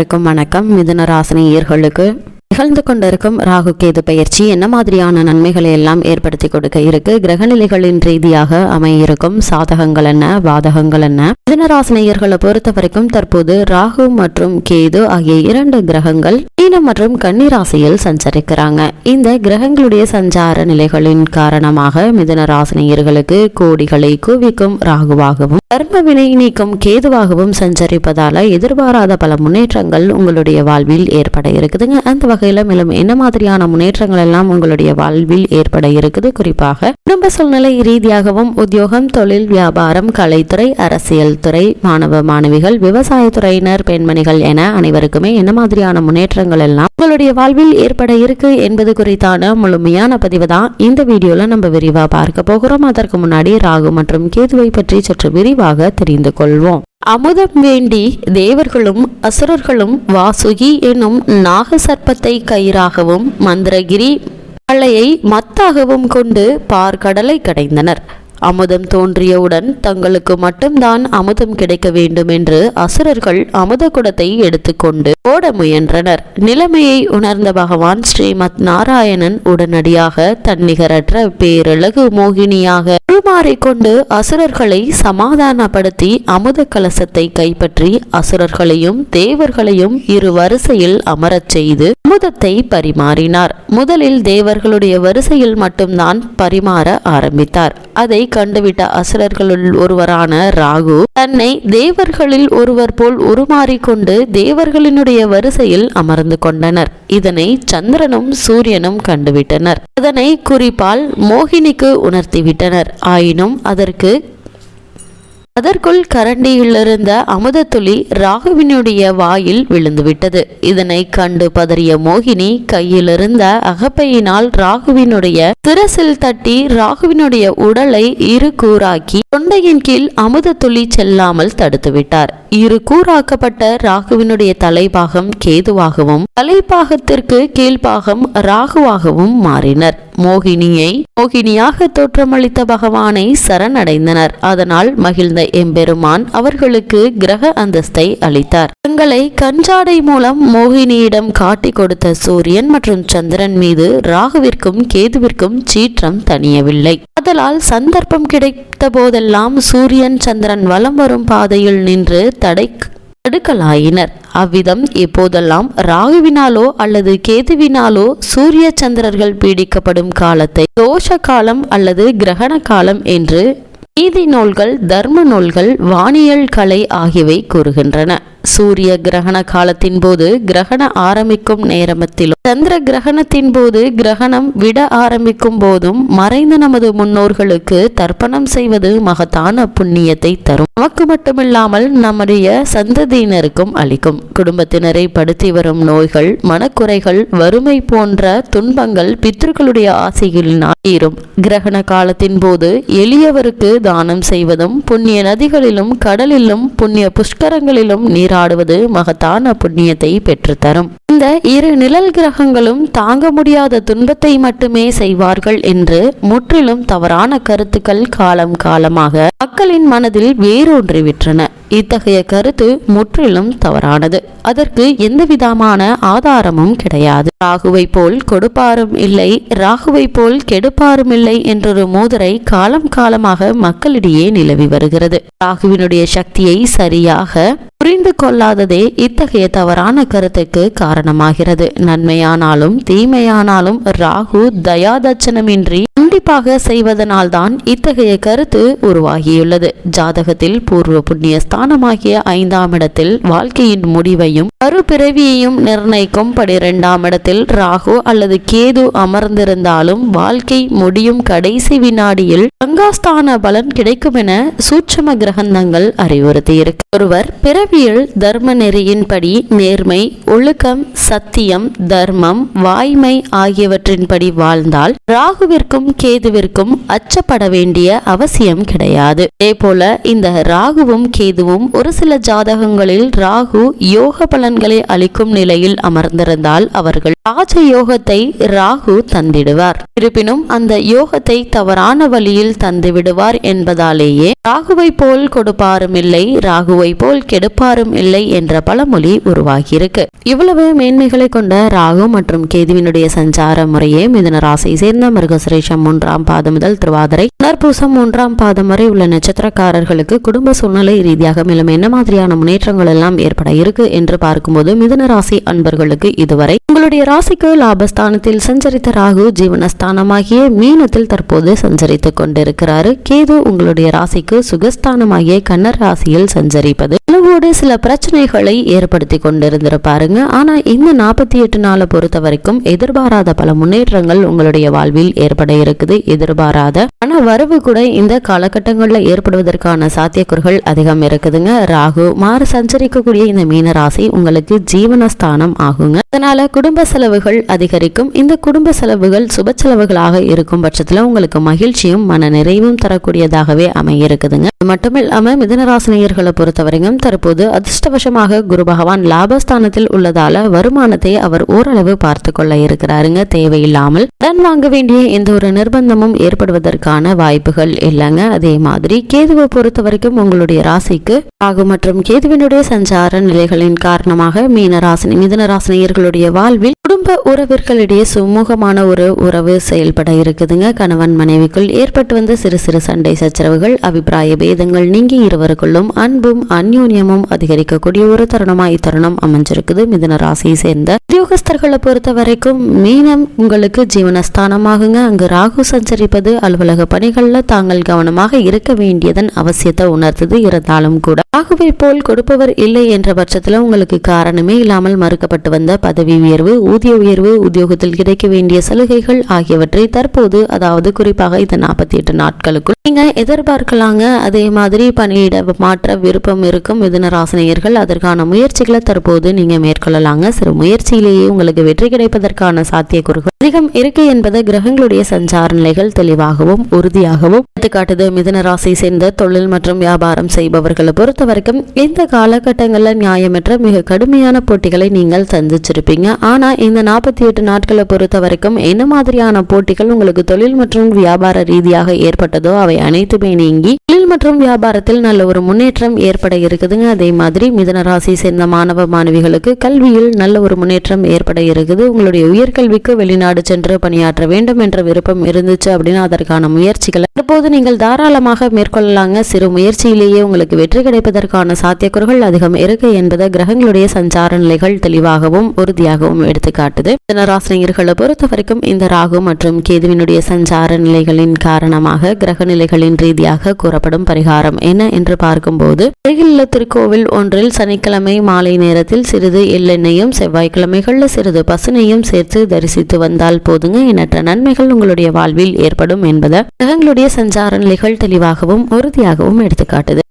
அனைவருக்கும் வணக்கம். மிதுன ராசினியர்களுக்கு நிகழ்ந்து கொண்டிருக்கும் ராகு கேது பயிற்சி என்ன மாதிரியான நன்மைகளை எல்லாம் ஏற்படுத்தி கொடுக்க இருக்கு? கிரகநிலைகளின் ரீதியாக அமையிருக்கும் சாதகங்கள் என்ன? பாதகங்கள் என்ன? மிதுனராசினியர்களை பொறுத்த வரைக்கும் தற்போது ராகு மற்றும் கேது ஆகிய இரண்டு கிரகங்கள் மீனம் மற்றும் கன்னிராசியில் சஞ்சரிக்கிறாங்க. இந்த கிரகங்களுடைய சஞ்சார நிலைகளின் காரணமாக மிதன ராசினியர்களுக்கு கோடிகளை குவிக்கும் ராகுவாகவும் கர்ம வினை நீக்கும் கேதுவாகவும் சஞ்சரிப்பதால எதிர்பாராத பல முன்னேற்றங்கள் உங்களுடைய வாழ்வில் ஏற்பட இருக்குதுங்க. அந்த வகையில மேலும் என்ன மாதிரியான முன்னேற்றங்கள் எல்லாம் உங்களுடைய வாழ்வில் ஏற்பட இருக்குது? குறிப்பாக குடும்ப சூழ்நிலை ரீதியாகவும் உத்தியோகம் தொழில் வியாபாரம் கலைத்துறை அரசியல் துறை மாணவ மாணவிகள் விவசாயத்துறையினர் பெண்மணிகள் என அனைவருக்குமே என்ன மாதிரியான முன்னேற்றங்கள் எல்லாம் உங்களுடைய வாழ்வில் ஏற்பட இருக்கு என்பது குறித்தான முழுமையான பதிவு தான் இந்த வீடியோல நம்ம விரிவா பார்க்க போகிறோம். அதற்கு முன்னாடி ராகு மற்றும் கேதுவை பற்றி சற்று விரிவாக தெரிந்து கொள்வோம். அமுதம் வேண்டி தேவர்களும் அசுரர்களும் வாசுகி என்னும் நாகசர்ப்பத்தை கயிறாகவும் மந்திரகிரி மலையை மத்தாகவும் கொண்டு பார்க்கடலை கடைந்தனர். அமுதம் தோன்றியவுடன் தங்களுக்கு மட்டும்தான் அமுதம் கிடைக்க வேண்டும் என்று அசுரர்கள் அமுத குடத்தை எடுத்துக்கொண்டு ஓட முயன்றனர். நிலைமையை உணர்ந்த பகவான் ஸ்ரீமத் நாராயணன் உடனடியாக தன்னிகரற்ற பேரழகு மோகினியாக உருமாறிக்கொண்டு அசுரர்களை சமாதானப்படுத்தி அமுத கலசத்தை கைப்பற்றி அசுரர்களையும் தேவர்களையும் இரு வரிசையில் அமரச் செய்து அமுதத்தை பரிமாறினார். முதலில் தேவர்களுடைய வரிசையில் மட்டும்தான் பரிமாற ஆரம்பித்தார். அதை கண்டுவிட்ட அசுரர்களுள் ஒருவரான ராகு தன்னை தேவர்களில் ஒருவர் போல் உருமாறிக்கொண்டு தேவர்களினுடைய வரிசையில் அமர்ந்து கொண்டனர். இதனை சந்திரனும் சூரியனும் கண்டுவிட்டனர். அதனை குறிப்பால் மோகினிக்கு உணர்த்திவிட்டனர். ஆயினும் அதற்கு அதற்குள் கரண்டியிலிருந்த அமுதத்துளி ராகுவினுடைய வாயில் விழுந்துவிட்டது. இதனை கண்டு பதறிய மோகினி கையிலிருந்த அகப்பையினால் ராகுவினுடைய திரசில் தட்டி ராகுவினுடைய உடலை இரு கூறாக்கி தொண்டையின் கீழ் அமுதத்துளி செல்லாமல் தடுத்துவிட்டார். இரு கூறாக்கப்பட்ட ராகுவினுடைய தலைபாகம் கேதுவாகவும் தலைப்பாகத்திற்கு கீழ்பாகம் ராகுவாகவும் மாறினர். மோகினியை மோகினியாக தோற்றமளித்த பகவானை சரணடைந்தனர். அதனால் மகிழ்ந்த எம்பெருமான் அவர்களுக்கு கிரக அந்தஸ்தை அளித்தார். தங்களை கஞ்சாடை மூலம் மோகினியிடம் காட்டிக் கொடுத்த சூரியன் மற்றும் சந்திரன் மீது ராகுவிற்கும் கேதுவிற்கும் சீற்றம் தணியவில்லை. அதனால் சந்தர்ப்பம் கிடைத்த போதெல்லாம் சூரியன் சந்திரன் வலம் வரும் பாதையில் நின்று தடை தடுக்கலாயினர். அவ்விதம் எப்போதெல்லாம் ராகுவினாலோ அல்லது கேதுவினாலோ சூரிய சந்திரர்கள் பீடிக்கப்படும் காலத்தை தோஷ காலம் அல்லது கிரகண காலம் என்று நீதி நூல்கள் தர்ம நூல்கள் வானியல் கலை ஆகியவை கூறுகின்றன. சூரிய கிரகண காலத்தின் போது கிரகண ஆரம்பிக்கும் நேரமத்திலும் சந்திர கிரகணத்தின் போது கிரகணம் விட ஆரம்பிக்கும் போதும் மறைந்த நமது முன்னோர்களுக்கு தர்ப்பணம் செய்வது மகத்தான புண்ணியத்தை தரும். நமக்கு மட்டுமில்லாமல் நம்முடைய சந்ததியினருக்கும் அளிக்கும். குடும்பத்தினரை படுத்தி வரும் நோய்கள் மனக்குறைகள் வறுமை போன்ற துன்பங்கள் பித்ருக்களுடைய ஆசைகளினால் தீரும் கிரகண காலத்தின் போது எளியவருக்கு தானம் செய்வதும் புண்ணிய நதிகளிலும் கடலிலும் புண்ணிய புஷ்கரங்களிலும் நீராடுவது மகத்தான புண்ணியத்தை பெற்றுத்தரும். இந்த இரு நிழல் கிரகங்களும் தாங்க முடியாத துன்பத்தை மட்டுமே செய்வார்கள் என்று முற்றிலும் தவறான கருத்துக்கள் காலம் காலமாக மக்களின் மனதில் வேரூன்றிவிட்டன. இத்தகைய கருத்து முற்றிலும் தவறானது. அதற்கு எந்த விதமான ஆதாரமும் கிடையாது. ராகுவை போல் கொடுப்பாரும் இல்லை ராகுவை போல் கெடுப்பாரும் இல்லை என்றொரு மோதிரை காலம் காலமாக மக்களிடையே நிலவி வருகிறது. ராகுவினுடைய சக்தியை சரியாக புரிந்து கொள்ளாததே இத்தகைய தவறான கருத்துக்கு காரணமாகிறது. நன்மையானாலும் தீமையானாலும் ராகு தயாதட்சணமின்றி கண்டிப்பாக செய்வதனால்தான் இத்தகைய கருத்து உருவாகியுள்ளது. ஜாதகத்தில் பூர்வ புண்ணியஸ்தான் ஸ்தானமாகிய ஐந்தாம் இடத்தில் வாழ்க்கையின் முடிவையும் மறுபிறவியையும் நிர்ணயிக்கும் பனிரெண்டாம் இடத்தில் ராகு அல்லது கேது அமர்ந்திருந்தாலும் வாழ்க்கை முடியும் கடைசி வினாடியில் கங்காஸ்தான பலன் கிடைக்கும் என சூட்சம கிரகந்தங்கள் அறிவுறுத்தியிருக்கு. ஒருவர் பிறவியில் தர்ம நெறியின்படி நேர்மை ஒழுக்கம் சத்தியம் தர்மம் வாய்மை ஆகியவற்றின்படி வாழ்ந்தால் ராகுவிற்கும் கேதுவிற்கும் அச்சப்பட வேண்டிய அவசியம் கிடையாது. அதே போல இந்த ராகுவும் கேதுவும் ராகுவும் ஒரு சில ஜாதகங்களில் ராகு யோக பலன்களை அளிக்கும் நிலையில் அமர்ந்திருந்தால் அவர்கள் ராஜ யோகத்தை ராகு தந்திடுவார். இருப்பினும் அந்த யோகத்தை தவறான வழியில் தந்துவிடுவார் என்பதாலேயே ராகுவை போல் கொடுப்பாரும் இல்லை ராகுவை போல் கெடுப்பாரும் இல்லை என்ற பழமொழி உருவாகியிருக்கு. இவ்வளவு மேன்மைகளை கொண்ட ராகு மற்றும் கேதுவினுடைய சஞ்சார முறையே மிதன ராசியை சேர்ந்த மிருகசுரேஷம் மூன்றாம் பாதம் முதல் திருவாதிரை புனர்பூசம் மூன்றாம் பாதம் வரை உள்ள நட்சத்திரக்காரர்களுக்கு குடும்ப சூழ்நிலை ரீதியாக மேலும் என்ன மாதிரியான முன்னேற்றங்கள் எல்லாம் ஏற்பட இருக்கு என்று பார்க்கும்போது மிதன ராசி அன்பர்களுக்கு இதுவரை உங்களுடைய ராசிக்கு லாபஸ்தானத்தில் சஞ்சரித்த ராகு ஜீவனஸ்தானமாகிய மீனத்தில் தற்போது சஞ்சரித்துக் கொண்டிருக்கிறாரு. கேது உங்களுடைய ராசிக்கு சுகஸ்தானமாகிய கன்னர் ராசியில் சஞ்சரிப்பது அளவோடு சில பிரச்சனைகளை ஏற்படுத்தி கொண்டிருந்திருப்பாருங்க. ஆனா இந்த நாற்பத்தி எட்டு நாளை பொறுத்த வரைக்கும் எதிர்பாராத பல முன்னேற்றங்கள் உங்களுடைய வாழ்வில் ஏற்பட இருக்குது. எதிர்பாராத ஆனா வரவு கூட இந்த காலகட்டங்களில் ஏற்படுவதற்கான சாத்தியக்கூறுகள் அதிகம் இருக்குது. இருக்குதுங்க. ராகு மாறு சஞ்சரிக்கக்கூடிய இந்த மீன ராசி உங்களுக்கு ஜீவனஸ்தானம் ஆகுங்க. அதனால குடும்ப செலவுகள் அதிகரிக்கும். இந்த குடும்ப செலவுகள் சுப செலவுகளாக இருக்கும் பட்சத்தில் உங்களுக்கு மகிழ்ச்சியும் மன நிறைவும் தரக்கூடியதாகவே அமைய இருக்குதுங்க அது மிதனராசினியர்களை பொறுத்தவரைக்கும் தற்போது அதிர்ஷ்டவசமாக குரு பகவான் லாபஸ்தானத்தில் உள்ளதால வருமானத்தை அவர் ஓரளவு பார்த்து கொள்ள இருக்கிறாருங்க. தேவையில்லாமல் கடன் வாங்க வேண்டிய எந்த ஒரு நிர்பந்தமும் ஏற்படுவதற்கான வாய்ப்புகள் இல்லைங்க. அதே மாதிரி கேதுவை பொறுத்த வரைக்கும் உங்களுடைய ராசிக்கு ராகு மற்றும் கேதுவினுடைய சஞ்சார நிலைகளின் காரணமாக மீனராசினி மிதனராசினியர்களுடைய வாழ்வில் குடும்ப உறவிற்களிடையே சுமூகமான ஒரு உறவு செயல்பட இருக்குதுங்க. கணவன் மனைவிக்குள் ஏற்பட்டு வந்த சிறு சிறு சண்டை சச்சரவுகள் அபிப்பிராய பேதங்கள் நீங்கி இருவருக்குள்ளும் அன்பும் அந்யோன்யமும் அதிகரிக்கக்கூடிய ஒரு தருணமா இத்தருணம் அமைஞ்சிருக்குது. மிதன ராசியை சேர்ந்த உத்தியோகஸ்தர்களை பொறுத்த வரைக்கும் மீனம் உங்களுக்கு ஜீவனஸ்தானமாகுங்க. அங்கு ராகு சஞ்சரிப்பது அலுவலக பணிகளில் தாங்கள் கவனமாக இருக்க வேண்டியதன் அவசியத்தை உணர்த்தது. இருந்தாலும் கூட. ஆகவே போல் கொடுப்பவர் இல்லை என்ற பட்சத்தில் உங்களுக்கு காரணமே இல்லாமல் மறுக்கப்பட்டு வந்த பதவி உயர்வு ஊதிய உயர்வு உத்தியோகத்தில் கிடைக்க வேண்டிய சலுகைகள் ஆகியவற்றை தற்போது அதாவது குறிப்பாக இந்த நாற்பத்தி எட்டு நாட்களுக்குள் நீங்க எதிர்பார்க்கலாங்க. அதே மாதிரி பணியிட மாற்ற விருப்பம் இருக்கும் மிதுனராசினியர்கள். அதற்கான முயற்சிகளை தற்போது நீங்க மேற்கொள்ளலாங்க. சிறு முயற்சியிலேயே உங்களுக்கு வெற்றி கிடைப்பதற்கான சாத்தியக்கூறுகள் அதிகம் இருக்கு என்பது கிரகங்களுடைய சஞ்சார நிலைகள் தெளிவாகவும் உறுதியாகவும் எடுத்துக்காட்டுது மிதன ராசி சேர்ந்த தொழில் மற்றும் வியாபாரம் செய்பவர்களை பொறுத்த வரைக்கும் இந்த காலகட்டங்களில் நியாயமற்ற மிக கடுமையான போட்டிகளை நீங்கள் சந்திச்சிருப்பீங்க. ஆனா இந்த நாற்பத்தி எட்டு நாட்களை பொறுத்த வரைக்கும் என்ன மாதிரியான போட்டிகள் உங்களுக்கு தொழில் மற்றும் வியாபார ரீதியாக ஏற்பட்டதோ அவை அனைத்துமே நீங்கி தொழில் மற்றும் வியாபாரத்தில் நல்ல ஒரு முன்னேற்றம் ஏற்பட இருக்குதுங்க. அதே மாதிரி மிதன ராசி சேர்ந்த மாணவ மாணவிகளுக்கு கல்வியில் நல்ல ஒரு முன்னேற்றம் ஏற்பட இருக்குது. உங்களுடைய உயர்கல்விக்கு வெளிநாடு சென்று பணியாற்ற வேண்டும் என்ற விருப்பம் இருந்துச்சு அப்படின்னா அதற்கான முயற்சிகளை தற்போது நீங்கள் தாராளமாக மேற்கொள்ளலாங்க. சிறு முயற்சியிலேயே உங்களுக்கு வெற்றி கிடைப்பதற்கான சாத்தியக்கூறுகள் அதிகம் இருக்கு என்பதை கிரகங்களுடைய சஞ்சார நிலைகள் தெளிவாகவும் உறுதியாகவும் எடுத்துக்காட்டுது. தினராசினியர்களை பொறுத்த வரைக்கும் இந்த ராகு மற்றும் கேதுவினுடைய சஞ்சார நிலைகளின் காரணமாக கிரக நிலைகளின் ரீதியாக கூறப்படும் பரிகாரம் என்ன என்று பார்க்கும்போது அருகிலுள்ள திருக்கோவில் ஒன்றில் சனிக்கிழமை மாலை நேரத்தில் சிறிது எள்ளெண்ணையும் செவ்வாய்க்கிழமைகளில் சிறிது பசுனையும் சேர்த்து தரிசித்து வந்தால் போதுங்க. எண்ணற்ற நன்மைகள் உங்களுடைய வாழ்வில் ஏற்படும் என்பதை கிரகங்களுடைய சஞ்சார விசாரணைகள் தெளிவாகவும் உறுதியாகவும் எடுத்துக்காட்டுது.